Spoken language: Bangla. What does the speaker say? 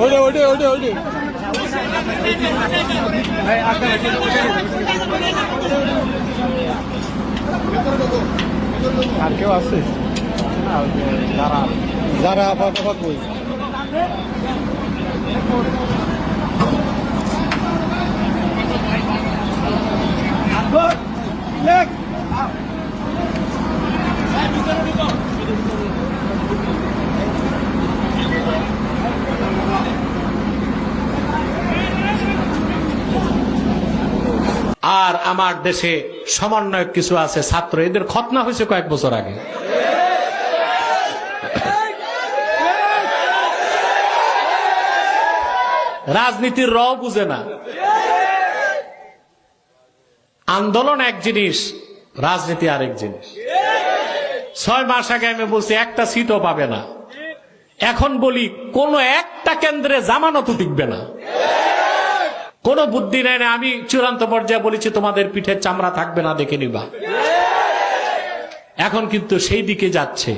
ওইটা ওঠে আর কেউ আছে? যারা যারা আবার বই। আর আমার দেশে সমন্বয়ক কিছু আছে, ছাত্র। এদের খতনা হয়েছে কয়েক বছর আগে। রাজনীতির র বুঝে না। আন্দোলন এক জিনিস, রাজনীতি আরেক জিনিস। ছয় মাস আগে আমি বলছি, একটা সিটও পাবে না। এখন বলি, কোন একটা কেন্দ্রে জামানতও টিকবে না। কোন বুদ্ধি নেয় না, আমি চূড়ান্ত পর্যায়ে বলেছি, তোমাদের পিঠের চামড়া থাকবে না, দেখে নিবা। এখন কিন্তু সেই দিকে যাচ্ছে।